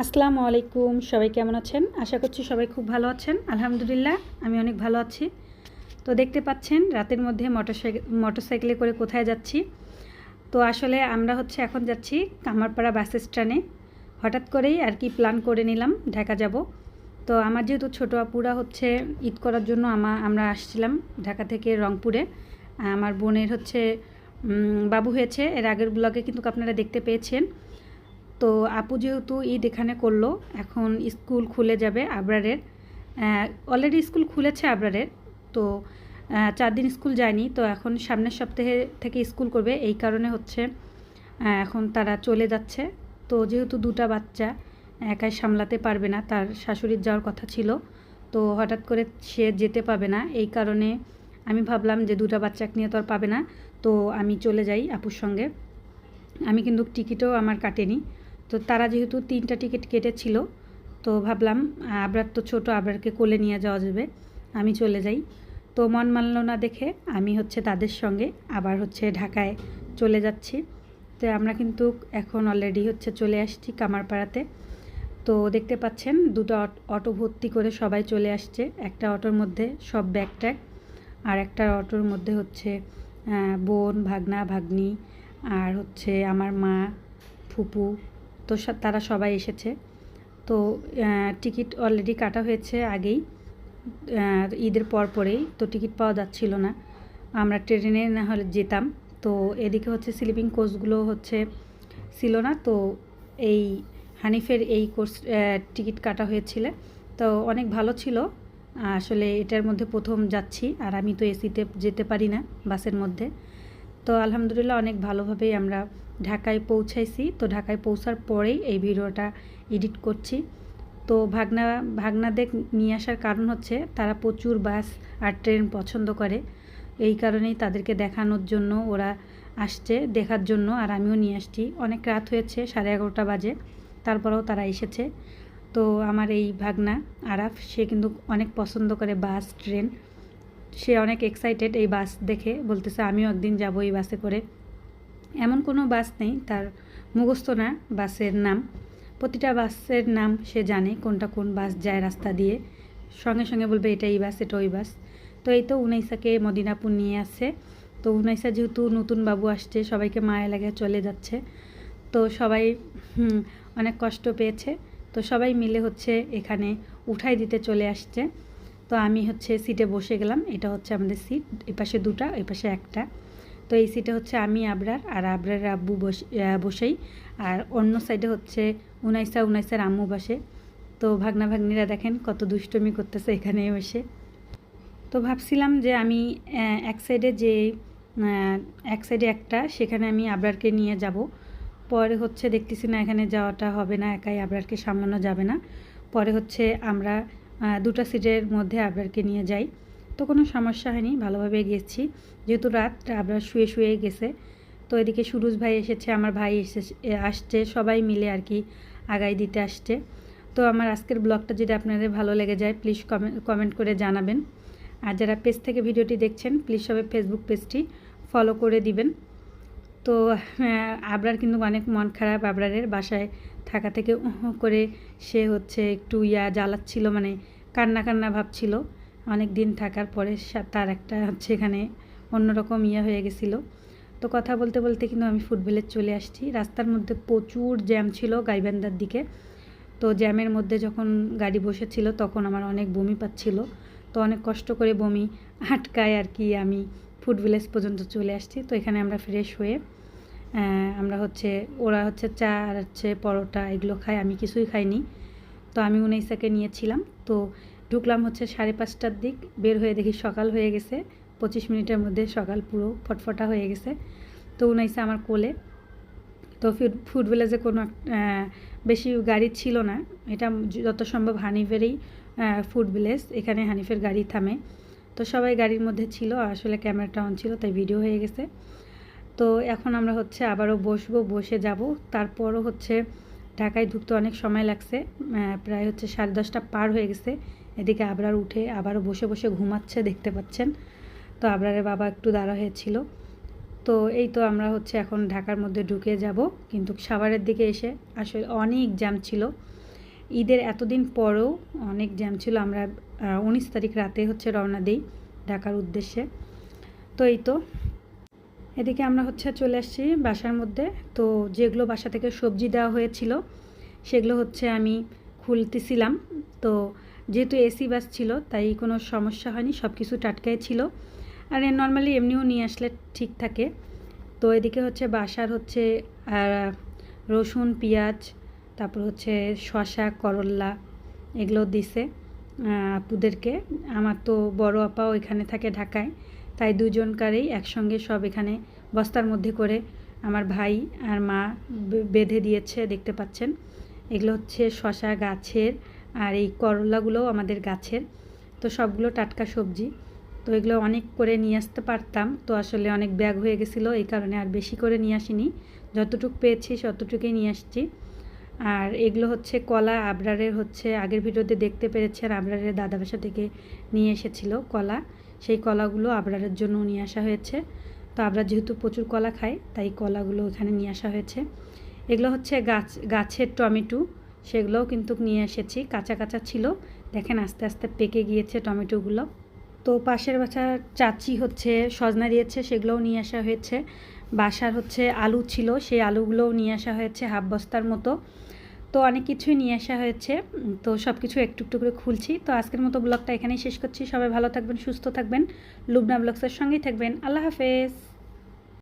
আসসালামু আলাইকুম, সবাই কেমন আছেন? আশা করছি সবাই খুব ভালো আছেন। আলহামদুলিল্লাহ, আমি অনেক ভালো আছি। তো দেখতে পাচ্ছেন, রাতের মধ্যে মোটরসাইকেল করে কোথায় যাচ্ছি? তো আসলে আমরা হচ্ছে এখন যাচ্ছি কামারপাড়া বাস স্ট্যান্ডে। হঠাৎ করেই আর কি প্ল্যান করে নিলাম, ঢাকা যাব। তো আমার যেহেতু ছোটো আপুরা হচ্ছে ঈদ করার জন্য আমা আমরা আসছিলাম ঢাকা থেকে রংপুরে। আমার বোনের হচ্ছে বাবু হয়েছে। এর আগের ব্লগে কিন্তু আপনারা দেখতে পেয়েছেন। তো আপু যেহেতু ঈদ এখানে করল, এখন স্কুল খুলে যাবে আবরারের। অলরেডি স্কুল খুলেছে আবরারের, তো চার দিন স্কুল যায়নি, তো এখন সামনের সপ্তাহে থেকে স্কুল করবে। এই কারণে হচ্ছে এখন তারা চলে যাচ্ছে। তো যেহেতু দুটা বাচ্চা, একাই সামলাতে পারবে না, তার শাশুড়ির যাওয়ার কথা ছিল, তো হঠাৎ করে সে যেতে পাবে না। এই কারণে আমি ভাবলাম যে দুটা বাচ্চাকে নিয়ে তো আর পাবে না, তো আমি চলে যাই আপুর সঙ্গে। আমি কিন্তু টিকিটও আমার কাটেনি তো তারা যেহেতু তিনটা টিকিট কেটেছিল, তো ভাবলাম আবরার তো ছোট, আবরারকে কোলে নিয়ে যাওয়া যাবে, আমি চলে যাই। তো মন মানল না দেখে, আমি হচ্ছে তাদের সঙ্গে আবার হচ্ছে ঢাকায় চলে যাচ্ছি। তো আমরা কিন্তু এখন অলরেডি হচ্ছে চলে আসছি কামারপাড়াতে। তো দেখতে পাচ্ছেন, দুটো অট- ভর্তি করে সবাই চলে আসছে। একটা অটোর মধ্যে সব ব্যাগ ট্যাগ, আর একটা অটোর মধ্যে হচ্ছে বোন, ভাগনা, ভাগ্নি, আর হচ্ছে আমার মা, ফুপু তো তারা সবাই এসেছে। তো টিকিট অলরেডি কাটা হয়েছে আগেই। ঈদের পর পরেই, তো টিকিট পাওয়া যাচ্ছিল না। আমরা ট্রেনে না হলে যেতাম। তো এদিকে হচ্ছে স্লিপিং কোচগুলো হচ্ছে ছিল না। তো এই হানিফের এই কোর্স টিকিট কাটা হয়েছিল। তো অনেক ভালো ছিল। আসলে এটার মধ্যে প্রথম যাচ্ছি। আর আমি তো এসিতে যেতে পারি না বাসের মধ্যে। তো আলহামদুলিল্লাহ অনেক ভালোভাবেই আমরা ঢাকায় পৌঁছাইছি। তো ঢাকায় পৌঁছার পরেই এই ভিডিওটা এডিট করছি। তো ভাগনা, ভাগনাদের নিয়ে আসার কারণ হচ্ছে তারা প্রচুর বাস আর ট্রেন পছন্দ করে। এই কারণেই তাদেরকে দেখানোর জন্য ওরা আসছে, দেখার জন্য। আর আমিও নিয়ে আসছি। অনেক রাত হয়েছে, সাড়ে এগারোটা বাজে। তারপরেও তারা এসেছে। তো আমার এই ভাগনা, আরাফ, সে কিন্তু অনেক পছন্দ করে বাস, ট্রেন। সে অনেক এক্সাইটেড এই বাস দেখে। বলতেছে, আমিও একদিন যাব এই বাসে করে। এমন কোনো বাস নেই, তার মুখস্থ না বাসের নাম। প্রতিটা বাসের নাম সে জানে কোনটা কোন বাস যায় রাস্তা দিয়ে। সঙ্গে সঙ্গে বলবে এটা এই বাস, এটা ওই বাস। তো এই তো উনাইসাকে মদিনাপুর নিয়ে আসছে তো উনাইসা যেহেতু নতুন বাবু আসছে, সবাইকে মায়া লাগে চলে যাচ্ছে। তো সবাই অনেক কষ্ট পেয়েছে। তো সবাই মিলে হচ্ছে এখানে উঠাই দিতে চলে আসছে। তো আমি হচ্ছে সিটে বসে গেলাম। এটা হচ্ছে আমাদের সিট এই পাশে দুটা এই পাশে একটা। তো এই সিটে হচ্ছে আমি, আবরার, আর আবরার আব্বু বসে বসেই। আর অন্য সাইডে হচ্ছে উনাইসা, উনাইসার আম্মু বসে। তো ভাগনা ভাগ্নিরা দেখেন কত দুষ্টমি করতেছে এখানে বসে তো ভাবছিলাম যে আমি এক সাইডে যে এক সাইডে একটা, সেখানে আমি আবরারকে নিয়ে যাব। পরে হচ্ছে দেখতেছি না এখানে যাওয়াটা হবে না, একাই আবরারকে সামলানো যাবে না। পরে হচ্ছে আমরা দুটো সিটের মধ্যে আবরারকে নিয়ে যাই। তো কোনো সমস্যা হয়নি, ভালোভাবে গেছি যেহেতু রাত আবরার শুয়ে শুয়ে গেছে। তো এদিকে সুরুজ ভাই এসেছে, আমার ভাই এসে, আসছে, সবাই মিলে আর কি আগাই দিতে আসছে। তো আমার আজকের ব্লগটা যদি আপনাদের ভালো লেগে যায় প্লিজ কমেন্ট করে জানাবেন। আর যারা পেজ থেকে ভিডিওটি দেখছেন প্লিজ সবাই ফেসবুক পেজটি ফলো করে দিবেন। তো আবরার কিন্তু অনেক মন খারাপ আবরারের বাসায় থাকা থেকে করে সে হচ্ছে একটু ইয়া জ্বালাচ্ছিল মানে কান্না কান্না ভাবছিল। অনেক দিন থাকার পরে তার একটা হচ্ছে এখানে অন্যরকম ইয়ে হয়ে গেছিল। তো কথা বলতে বলতে কিন্তু আমি ফুটবলের চলে আসছি। রাস্তার মধ্যে প্রচুর জ্যাম ছিল গাইবান্দার দিকে। তো জ্যামের মধ্যে যখন গাড়ি বসেছিল তখন আমার অনেক বমি পাচ্ছিল। তো অনেক কষ্ট করে বমি আটকায় আর কি আমি ফুড ভিলেজ পর্যন্ত চলে আসছি। তো এখানে আমরা ফ্রেশ হয়ে আমরা হচ্ছে, ওরা হচ্ছে চা আর হচ্ছে পরোটা এগুলো খায়। আমি কিছুই খাইনি। তো আমি উনাইসাকে নিয়েছিলাম। তো ঢুকলাম হচ্ছে সাড়ে পাঁচটার দিক, বের হয়ে দেখি সকাল হয়ে গেছে, পঁচিশ মিনিটের মধ্যে সকাল পুরো ফটফটা হয়ে গেছে। তো উনাইছে আমার কোলে। তো ফুড ভিলেজে কোনো বেশি গাড়ি ছিল না, এটা যত সম্ভব হানিফেরই ফুড ভিলেজ, এখানে হানিফের গাড়ি থামে। তো সবাই গাড়ির মধ্যে ছিল আসলে ক্যামেরাটা অন ছিল, তাই ভিডিও হয়ে গেছে। তো এখন আমরা হচ্ছে আবারও বসবো, বসে যাব। তারপরও হচ্ছে ঢাকায় ঢুকতে অনেক সময় লাগছে প্রায় হচ্ছে সাড়ে দশটা পার হয়ে গেছে। এদিকে আবরার উঠে আবারও বসে বসে ঘুমাচ্ছে, দেখতে পাচ্ছেন। তো আবরারের বাবা একটু দাঁড়া হয়েছিল। তো এই তো আমরা হচ্ছে এখন ঢাকার মধ্যে ঢুকে যাব। কিন্তু সাভারের দিকে এসে আসলে অনেক জ্যাম ছিল। ঈদের এতদিন পরেও অনেক জ্যাম ছিল। আমরা উনিশ তারিখ রাতে হচ্ছে রওনা দিই ঢাকার উদ্দেশ্যে। তো এই তো এদিকে আমরা হচ্ছে চলে আসছি বাসার মধ্যে। তো যেগুলো বাসা থেকে সবজি দেওয়া হয়েছিল, সেগুলো হচ্ছে আমি খুলতেছিলাম। তো যেহেতু এসি বাস ছিল, তাই কোনো সমস্যা হয়নি সব কিছু টাটকাই ছিল। আর নর্মালি এমনিও নিয়ে আসলে ঠিক থাকে। তো এদিকে হচ্ছে বাসার হচ্ছে রসুন, পেঁয়াজ, তারপর হচ্ছে শশা করল্লা এগুলো দিছে আপুদেরকে। আমার তো বড় আপাও এখানে থাকে ঢাকায়। তাই দুজনকারেই একসঙ্গে সব এখানে বস্তার মধ্যে করে আমার ভাই আর মা বেঁধে দিয়েছে, দেখতে পাচ্ছেন। এগুলো হচ্ছে শশা গাছের আর এই করলাগুলোও আমাদের গাছের। তো সবগুলো টাটকা সবজি। তো এগুলো অনেক করে নিয়ে আসতে পারতাম। তো আসলে অনেক ব্যাগ হয়ে গেছিল, এই কারণে আর বেশি করে নিয়ে আসিনি। যতটুকু পেয়েছি ততটুকুই নিয়ে আসছি। আর এগুলো হচ্ছে কলা আবরারের হচ্ছে, আগের ভিডিওতে দেখতে পেরেছেন, আবরারের দাদা বাসা থেকে নিয়ে এসেছিল কলা। সেই কলাগুলো আবরারের জন্য নিয়ে আসা হয়েছে। তো আবরার যেহেতু প্রচুর কলা খায় তাই কলাগুলো এখানে নিয়ে আসা হয়েছে। এগুলো হচ্ছে গাছ, গাছের টমেটো, সেগুলোও কিন্তু নিয়ে এসেছি। কাঁচা কাঁচা ছিল। দেখেন আস্তে আস্তে পেকে গিয়েছে টমেটোগুলো। তো পাশের বাসার চাচি হচ্ছে সজনা দিয়েছে, সেগুলোও নিয়ে আসা হয়েছে। বাসার হচ্ছে আলু ছিল, সেই আলুগুলোও নিয়ে আসা হয়েছে হাফ বস্তার মতো। তো অনেক কিছুই নিয়ে আসা হয়েছে তো সব কিছু একটু একটু করে খুলছি। তো আজকের মতো ব্লগটা এখানেই শেষ করছি। সবাই ভালো থাকবেন, সুস্থ থাকবেন। লুবনা ব্লগসের সঙ্গেই থাকবেন। আল্লাহ হাফেজ।